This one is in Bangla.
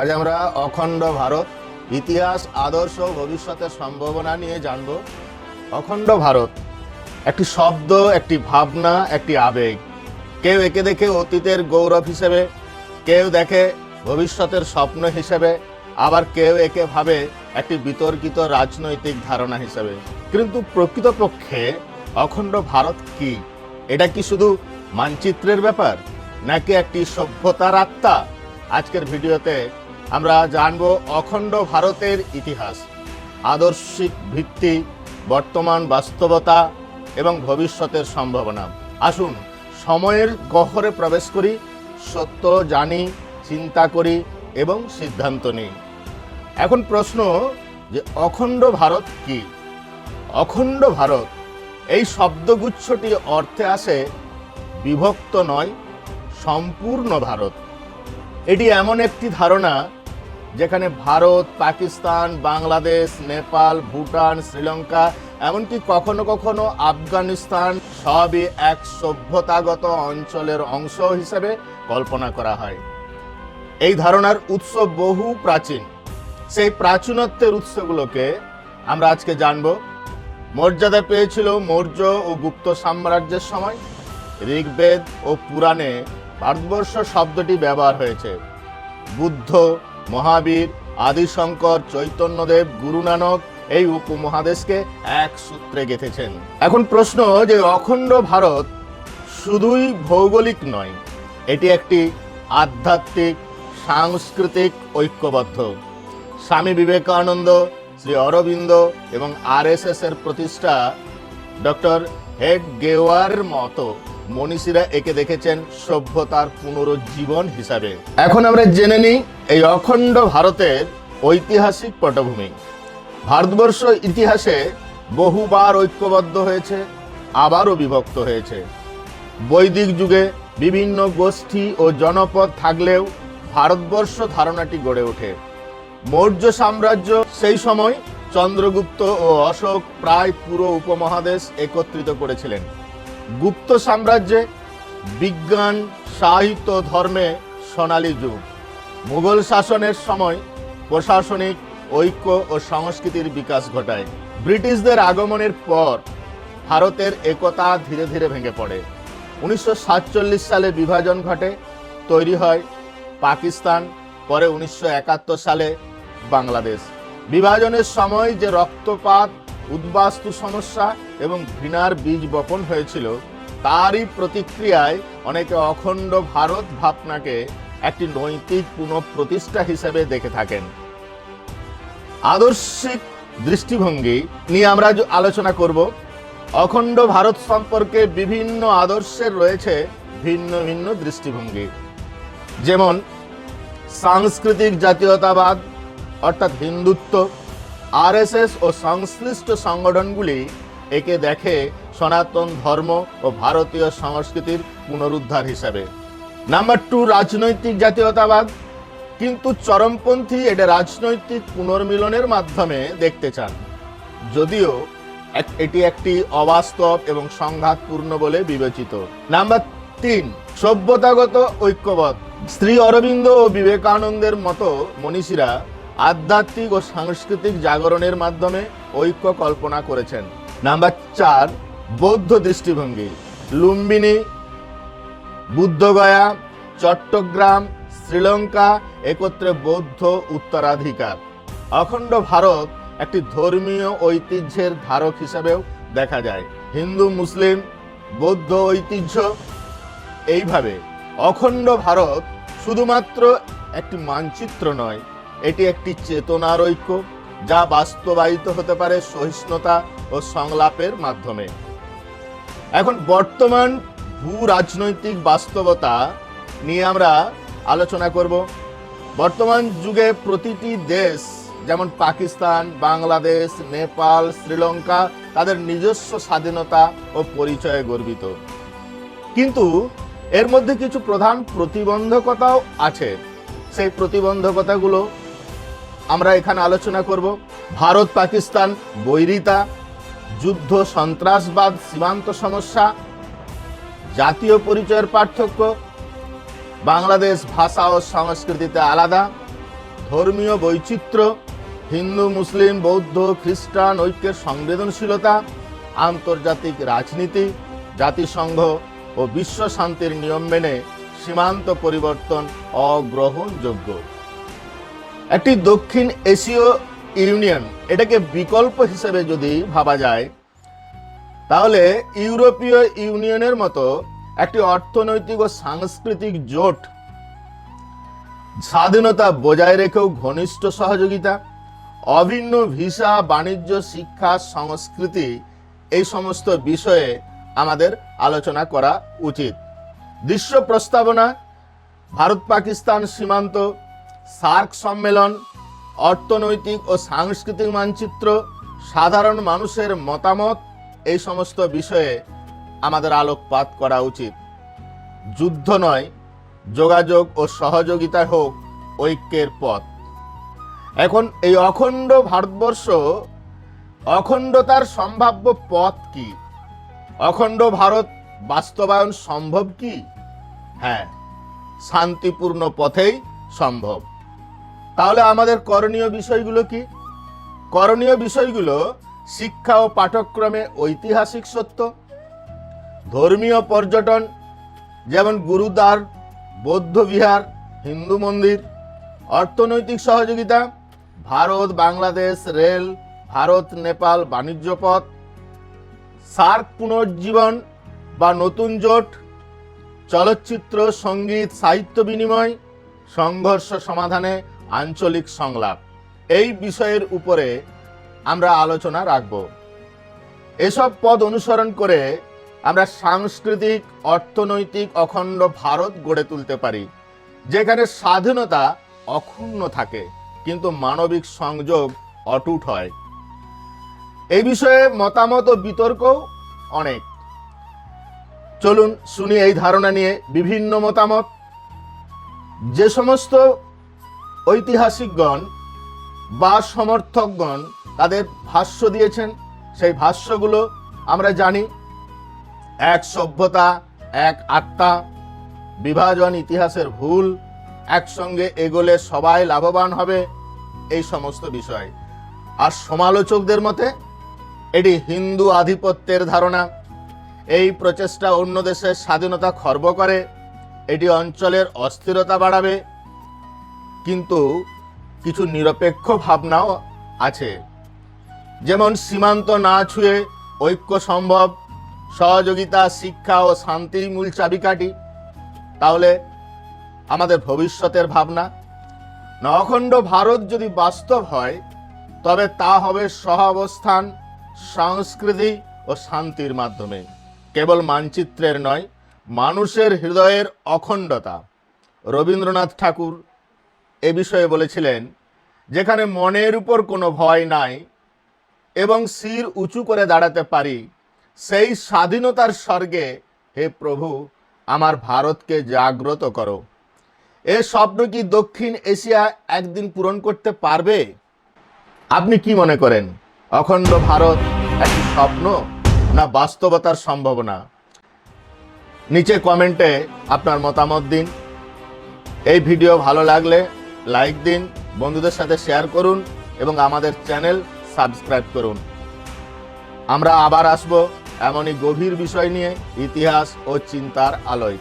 আজ আমরা অখণ্ড ভারত, ইতিহাস, আদর্শ ভবিষ্যতের সম্ভাবনা নিয়ে জানব। অখণ্ড ভারত, একটি শব্দ, একটি ভাবনা, একটি আবেগ। কেউ একে দেখে অতীতের গৌরব হিসেবে, কেউ দেখে ভবিষ্যতের স্বপ্ন হিসেবে, আবার কেউ একে ভাবে একটি বিতর্কিত রাজনৈতিক ধারণা হিসেবে। কিন্তু প্রকৃতপক্ষে অখণ্ড ভারত কি? এটা কি শুধু মানচিত্রের ব্যাপার, নাকি একটি সভ্যতার আত্মা? আজকের ভিডিওতে আমরা জানব অখণ্ড ভারতের ইতিহাস, আদর্শিক ভিত্তি, বর্তমান বাস্তবতা এবং ভবিষ্যতের সম্ভাবনা। আসুন, সময়ের গহরে প্রবেশ করি, সত্য জানি, চিন্তা করি এবং সিদ্ধান্ত নিই। এখন প্রশ্ন যে অখণ্ড ভারত কি? অখণ্ড ভারত, এই শব্দগুচ্ছটি অর্থে আসে বিভক্ত নয়, সম্পূর্ণ ভারত। এটি এমন একটি ধারণা যেখানে ভারত, পাকিস্তান, বাংলাদেশ, নেপাল, ভুটান, শ্রীলঙ্কা, এমনকি কখনো কখনো আফগানিস্তান সবই এক সভ্যতাগত অঞ্চলের অংশ হিসেবে কল্পনা করা হয়। এই ধারণার উৎস বহু প্রাচীন। সেই প্রাচীনত্বের উৎসগুলোকে আমরা আজকে জানব। মর্যাদা পেয়েছিল মৌর্য ও গুপ্ত সাম্রাজ্যের সময়। ঋগ্বেদ ও পুরাণে ভারতবর্ষ শব্দটি ব্যবহার হয়েছে। বুদ্ধ মহাবীর আদিশঙ্কর চৈতন্যদেব গুরু নানক এই উপমহাদেশকে এক সূত্রে গেঁথেছেন। এখন প্রশ্ন যে অখণ্ড ভারত শুধুই ভৌগোলিক নয়, এটি একটি আধ্যাত্মিক, সাংস্কৃতিক ঐক্যবদ্ধ। স্বামী বিবেকানন্দ, শ্রী অরবিন্দ এবং আরএসএস এর প্রতিষ্ঠা ডক্টর হেড গেওয়ারের মতো মনীষীরা একে দেখেছেন সভ্যতার পুনরুজ্জীবন হিসাবে। এখন আমরা জেনে নিই এই অখণ্ড ভারতের ঐতিহাসিক পটভূমি। ভারতবর্ষ ইতিহাসে বহুবার ঐক্যবদ্ধ হয়েছে, আবারও বিভক্ত হয়েছে। বৈদিক যুগে বিভিন্ন গোষ্ঠী ও জনপদ থাকলেও ভারতবর্ষ ধারণাটি গড়ে ওঠে। মৌর্য সাম্রাজ্য সেই সময় চন্দ্রগুপ্ত ও অশোক প্রায় পুরো উপমহাদেশ একত্রিত করেছিলেন। গুপ্ত সাম্রাজ্যে বিজ্ঞান, সাহিত্য, ধর্মে সোনালী যুগ। মুঘল শাসনের সময় প্রশাসনিক ঐক্য ও সংস্কৃতির বিকাশ ঘটায়। ব্রিটিশদের আগমনের পর ভারতের একতা ধীরে ধীরে ভেঙে পড়ে। উনিশশো সাতচল্লিশ সালে বিভাজন ঘটে, তৈরি হয় পাকিস্তান, পরে উনিশশো একাত্তর সালে বাংলাদেশ। বিভাজনের সময় যে রক্তপাত উদ্বাস্তু সমস্যা এবং ঘৃণার বীজ বপন হয়েছিল, তারই প্রতিক্রিয়ায় অনেকে অখণ্ড ভারত ভাবনাকে একটি নৈতিক পুনঃপ্রতিষ্ঠা হিসেবে দেখে থাকেন। আদর্শিক দৃষ্টিভঙ্গি নিয়ে আমরা আলোচনা করব। অখণ্ড ভারত সম্পর্কে বিভিন্ন আদর্শের রয়েছে ভিন্ন ভিন্ন দৃষ্টিভঙ্গি। যেমন সাংস্কৃতিক জাতীয়তাবাদ, অর্থাৎ হিন্দুত্ব আরএসএস ও সংশ্লিষ্ট সংগঠনগুলি একে দেখে সনাতন ধর্ম ও ভারতীয় সংস্কৃতির পুনরুদ্ধার হিসাবে। নাম্বার টু রাজনৈতিক জাতীয়তাবাদ। কিন্তু চরমপন্থী এটা রাজনৈতিক পুনর্মিলনের মাধ্যমে দেখতে চান। যদিও এটি একটি অবাস্তব এবং সংঘাতপূর্ণ বলে বিবেচিত। নাম্বার তিন, সভ্যতাগত ঐক্যবদ্ধ শ্রী অরবিন্দ ও বিবেকানন্দের মতো মনীষীরা আধ্যাত্মিক ও সাংস্কৃতিক জাগরণের মাধ্যমে ঐক্য কল্পনা করেছেন। নাম্বার চার, বৌদ্ধ দৃষ্টিভঙ্গি। লুম্বিনী, বুদ্ধগয়া, চট্টগ্রাম, শ্রীলঙ্কা একত্রে বৌদ্ধ উত্তরাধিকার। অখণ্ড ভারত একটি ধর্মীয় ঐতিহ্যের ধারক হিসাবেও দেখা যায়। হিন্দু, মুসলিম, বৌদ্ধ ঐতিহ্য এইভাবে। অখণ্ড ভারত শুধুমাত্র একটি মানচিত্র নয় এটি একটি চেতনার ঐক্য যা বাস্তবায়িত হতে পারে সহিষ্ণুতা ও সংলাপের মাধ্যমে। এখন বর্তমান ভূ রাজনৈতিক বাস্তবতা নিয়ে আমরা আলোচনা করব। বর্তমান যুগে প্রতিটি দেশ, যেমন পাকিস্তান, বাংলাদেশ, নেপাল, শ্রীলঙ্কা, তাদের নিজস্ব স্বাধীনতা ও পরিচয়ে গর্বিত। কিন্তু এর মধ্যে কিছু প্রধান প্রতিবন্ধকতাও আছে। সেই প্রতিবন্ধকতাগুলো আমরা এখানে আলোচনা করব ভারত পাকিস্তান বৈরিতা, যুদ্ধ সন্ত্রাসবাদ, সীমান্ত সমস্যা, জাতীয় পরিচয়ের পার্থক্য, বাংলাদেশ ভাষা ও সংস্কৃতিতে আলাদা, ধর্মীয় বৈচিত্র্য, হিন্দু, মুসলিম, বৌদ্ধ, খ্রিস্টান, ঐক্যের সংবেদনশীলতা, আন্তর্জাতিক রাজনীতি, জাতিসংঘ ও বিশ্ব শান্তির নিয়ম মেনে সীমান্ত পরিবর্তন অগ্রহণযোগ্য। একটি দক্ষিণ এশীয় ইউনিয়ন। এটাকে বিকল্প হিসেবে যদি ভাবা যায়, তাহলে ইউরোপীয় ইউনিয়নের মতো একটি অর্থনৈতিক ও সাংস্কৃতিক জোট স্বাধীনতা বজায় রেখেও ঘনিষ্ঠ সহযোগিতা, অভিন্ন ভিসা, বাণিজ্য, শিক্ষা, সংস্কৃতি, এই সমস্ত বিষয়ে আমাদের আলোচনা করা উচিত। দৃশ্য প্রস্তাবনা ভারত পাকিস্তান সীমান্ত সার্ক সম্মেলন, অর্থনৈতিক ও সাংস্কৃতিক মানচিত্র, সাধারণ মানুষের মতামত, এই সমস্ত বিষয়ে আমাদের আলোকপাত করা উচিত। যুদ্ধ নয়, যোগাযোগ ও সহযোগিতা হোক ঐক্যের পথ। এখন এই অখণ্ড ভারতবর্ষ, অখণ্ডতার সম্ভাব্য পথ কি? অখণ্ড ভারত বাস্তবায়ন সম্ভব কি? হ্যাঁ শান্তিপূর্ণ পথেই সম্ভব। তাহলে আমাদের করণীয় বিষয়গুলো কি? করণীয় বিষয়গুলো শিক্ষা ও পাঠক্রমে ঐতিহাসিক সত্য, ধর্মীয় পর্যটন, যেমন গুরুদ্বার, বৌদ্ধ বিহার, হিন্দু মন্দির, অর্থনৈতিক সহযোগিতা, ভারত, বাংলাদেশ, রেল, ভারত, নেপাল, বাণিজ্য পথ, সার্ক পুনর্জীবন বা নতুন জোট, চলচ্চিত্র, সংগীত, সাহিত্য বিনিময়, সংঘর্ষ সমাধানে আঞ্চলিক সংলাপ। এই বিষয়ের উপরে আমরা আলোচনা রাখব। এসব পদ অনুসরণ করে আমরা সাংস্কৃতিক, অর্থনৈতিক অখণ্ড ভারত গড়ে তুলতে পারি, যেখানে স্বাধীনতা অক্ষুণ্ণ থাকে, কিন্তু মানবিক সংযোগ অটুট হয়। এই বিষয়ে মতামত ও বিতর্ক অনেক। চলুন শুনি এই ধারণা নিয়ে বিভিন্ন মতামত। যে সমস্ত ঐতিহাসিকগণ বা সমর্থকগণ তাদের ভাষ্য দিয়েছেন। সেই ভাষ্যগুলো আমরা জানি। এক সভ্যতা, এক আত্মা, বিভাজন ইতিহাসের ভুল, একসঙ্গে এগোলে সবাই লাভবান হবে, এই সমস্ত বিষয়। আর সমালোচকদের মতে, এটি হিন্দু আধিপত্যের ধারণা। এই প্রচেষ্টা অন্য দেশের স্বাধীনতা খর্ব করে, এটি অঞ্চলের অস্থিরতা বাড়াবে। কিন্তু কিছু নিরপেক্ষ ভাবনাও আছে। যেমন সীমান্ত না ছুঁয়ে ঐক্য সম্ভব, সহযোগিতা, শিক্ষা ও শান্তির মূল চাবিকাঠি, তাহলে আমাদের ভবিষ্যতের ভাবনা। অখণ্ড ভারত যদি বাস্তব হয়, তবে তা হবে সহাবস্থান, সংস্কৃতি ও শান্তির মাধ্যমে। কেবল মানচিত্রের নয়, মানুষের হৃদয়ের অখণ্ডতা। রবীন্দ্রনাথ ঠাকুর এ বিষয়ে বলেছিলেন, যেখানে মনের উপর কোনো ভয় নাই এবং শির উঁচু করে দাঁড়াতে পারি, সেই স্বাধীনতার স্বর্গে, হে প্রভু, আমার ভারতকে জাগ্রত করো। এ স্বপ্ন কি দক্ষিণ এশিয়া একদিন পূরণ করতে পারবে? আপনি কি মনে করেন, অখণ্ড ভারত একটি স্বপ্ন না বাস্তবতার সম্ভাবনা? নিচে কমেন্টে আপনার মতামত দিন। এই ভিডিও ভালো লাগলে লাইক দিন, বন্ধুদের সাথে শেয়ার করুন এবং আমাদের চ্যানেল সাবস্ক্রাইব করুন। আমরা আবার আসব এমনই গভীর বিষয় নিয়ে ইতিহাস ও চিন্তার আলোয়।